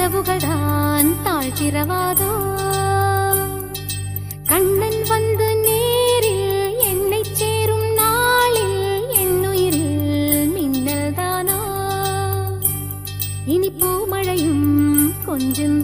கதவுகளான் தாழ்கிறவாதோ கண்ணன் வந்து நேரில் என்னை சேரும் நாளில் என்னுயிரில் மின்னல் தானா இனி பூமழையும் கொஞ்சம்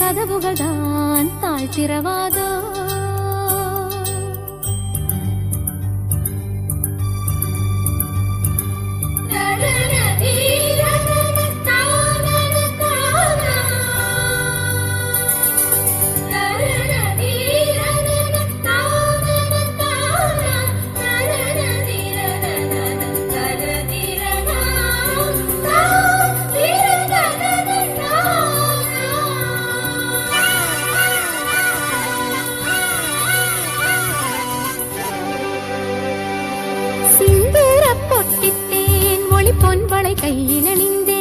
കഥവുകൾ താൻ താഴ്ത്തിറവാതോ? பொன்வளை கையில் அணிந்தே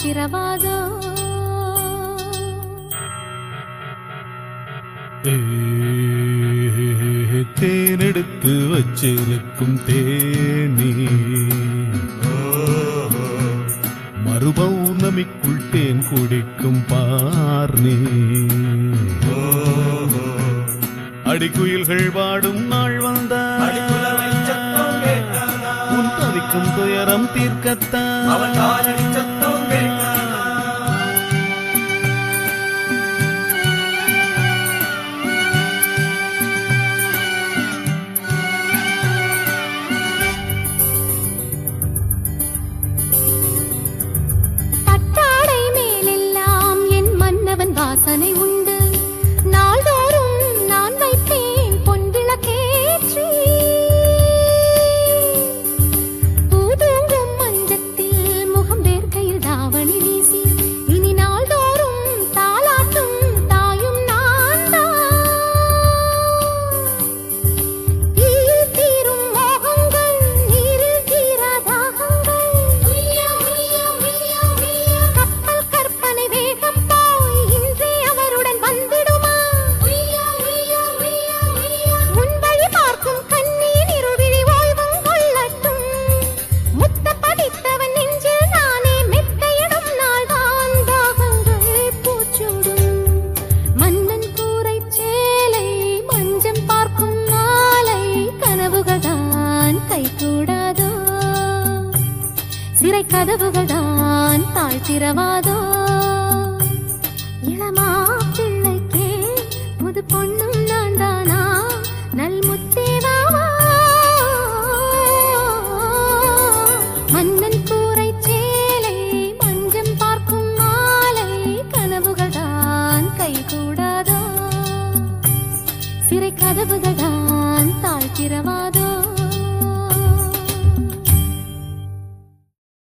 ಚಿರವಾದೋ தேனெடுத்து வச்சிருக்கும் தேனே மறுபௌர்ணமிக்குள் தேன் குடிக்கும் பார்னே அடிக்குயில்கள் வாடும் நாள் வந்த. உன் தவிக்கும் துயரம் தீர்க்கத்தான். கதவுகள் தான் தாய் திறவாதோ? இளமா பிள்ளைக்கே புது பொண்ணும் நான் தானா நல் முத்தேவாவா மன்னன் கூரை சிறை கதவுகள் தான் தாய்